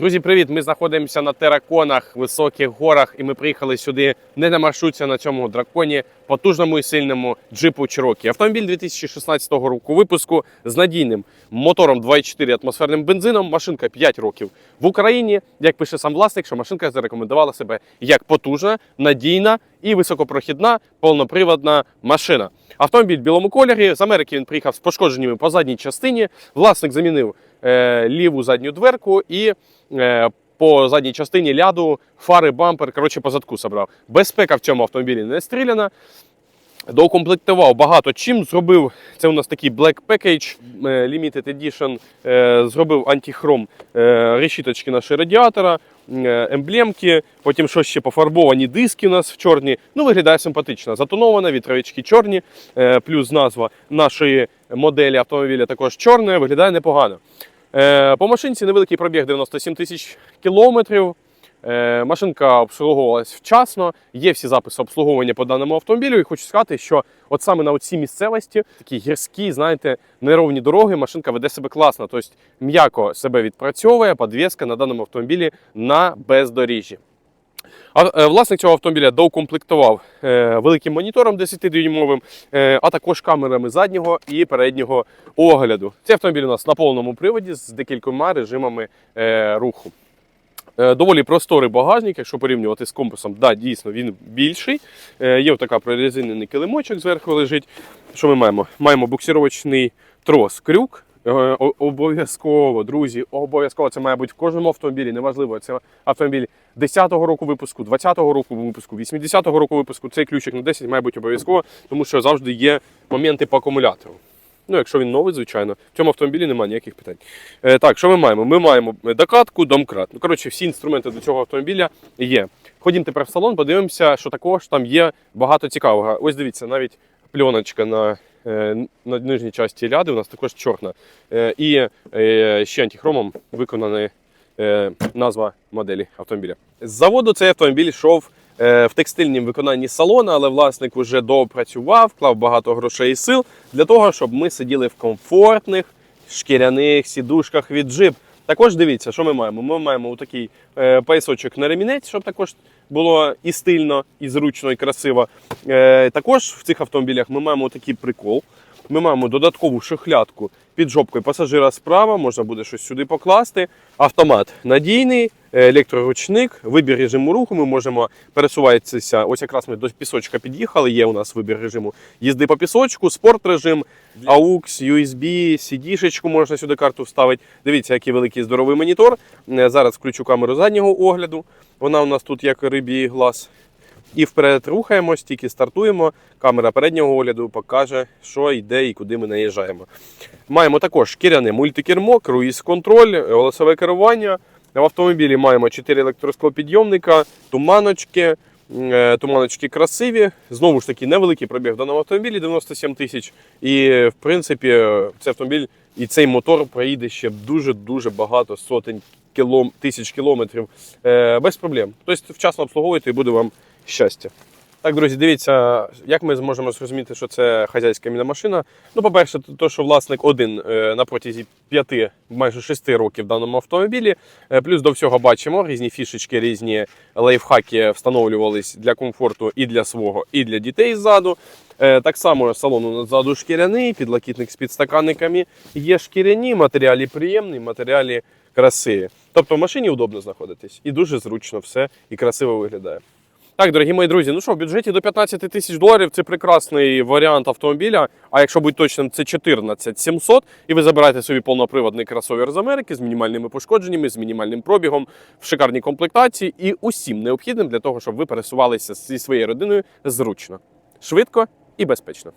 Друзі, привіт! Ми знаходимося на тераконах, високих горах, і ми приїхали сюди не на маршрутці на цьому драконі, потужному і сильному джипу Cherokee. Автомобіль 2016 року випуску з надійним мотором 2,4 атмосферним бензином. Машинка 5 років в Україні. Як пише сам власник, що машинка зарекомендувала себе як потужна, надійна і високопрохідна повноприводна машина. Автомобіль в білому кольорі. З Америки він приїхав з пошкодженнями по задній частині. Власник замінив е, ліву задню дверку і е, по задній частині ляду, фари, бампер. Коротше, по задку. Безпека в цьому автомобілі не стріляна. Доукомплектував багато чим. Зробив це у нас такий Black Package е, Limited Edition. е, Зробив антихром е, решіточки нашого радіатора, емблемки. Потім що ще пофарбовані диски у нас в чорні. Ну, виглядає симпатично. Затонована, вітровички чорні, плюс назва нашої моделі автомобіля також чорна. Виглядає непогано. По машинці невеликий пробіг 97 тисяч кілометрів. Е, Машинка обслуговувалась вчасно, є всі записи обслуговування по даному автомобілю. І хочу сказати, що от саме на цій місцевості, такі гірські, знаєте, неровні дороги, машинка веде себе класно. Тобто м'яко себе відпрацьовує, подвеска на даному автомобілі на бездоріжжі. А, е, власник цього автомобіля доукомплектував е, великим монітором 10-дюймовим, е, а також камерами заднього і переднього огляду. Цей автомобіль у нас на повному приводі з декількома режимами руху. Е, Доволі просторий багажник, якщо порівнювати з компасом, да, дійсно він більший. Е, Є така прорезинений килимочок зверху лежить. Що ми маємо? Маємо буксировочний трос крюк. Е, Обов'язково, друзі, обов'язково це має бути в кожному автомобілі. Неважливо, це автомобіль 10-го року випуску, 20-го року випуску, 80-го року випуску. Цей ключик на 10 має бути обов'язково, тому що завжди є моменти по акумулятору. Ну, якщо він новий, звичайно, в цьому автомобілі немає ніяких питань. Е, так, що ми маємо? Ми маємо докатку, домкрат. Ну, коротше, всі інструменти до цього автомобіля є. Ходімо тепер в салон, подивимося, що також там є багато цікавого. Ось дивіться, навіть пленочка на, е, на нижній часті ляди у нас також чорна. Е, і е, ще антихромом виконана назва моделі автомобіля. З заводу цей автомобіль йшов в текстильнім виконанні салону, але власник вже доопрацював, вклав багато грошей і сил для того, щоб ми сиділи в комфортних шкіряних сідушках від джип. Також дивіться, що ми маємо. Ми маємо такий е, поясочок на ремінець, щоб також було і стильно, і зручно, і красиво. Е, також в цих автомобілях ми маємо такий прикол. Ми маємо додаткову шухлядку під жопкою пасажира справа, можна буде щось сюди покласти. Автомат надійний, електроручник, вибір режиму руху. Ми можемо пересуватися. Ось якраз ми до пісочка під'їхали. Є у нас вибір режиму їзди по пісочку, спорт режим, AUX, USB, CD-шечку можна сюди карту вставити. Дивіться, який великий здоровий монітор. Е, Зараз включу камеру заднього огляду. Вона у нас тут як рибій глаз. І вперед рухаємось, тільки стартуємо. Камера переднього огляду покаже, що йде і куди ми наїжджаємо. Маємо також шкіряне мультикермо, круїз-контроль, голосове керування. В автомобілі маємо 4 електросклопідйомника, туманочки. Е, Туманочки красиві. Знову ж таки, невеликий пробіг в даному автомобілі 97 тисяч. І в принципі, цей автомобіль і цей мотор проїде ще дуже-дуже багато сотень кілом, тисяч кілометрів е, без проблем. Тобто вчасно обслуговуєте і буде вам щастя. Так, друзі, дивіться, як ми зможемо зрозуміти, що це хазяйська міномашина. Ну, по-перше, то, що власник один е, на протязі 5, майже 6 років в даному автомобілі. Е, Плюс до всього бачимо різні фішечки, різні лайфхаки встановлювались для комфорту і для свого, і для дітей ззаду. Е, Так само салон ззаду шкіряний, підлокітник з підстаканниками. Є шкіряні, матеріалі приємні, матеріалі красиві. Тобто в машині удобно знаходитись і дуже зручно все і красиво виглядає. Так, дорогі мої друзі, ну що, в бюджеті до 15 тисяч доларів це прекрасний варіант автомобіля. А якщо бути точним, це 14 700, і ви забираєте собі повноприводний кросовер з Америки з мінімальними пошкодженнями, з мінімальним пробігом, в шикарній комплектації і усім необхідним для того, щоб ви пересувалися зі своєю родиною зручно, швидко і безпечно.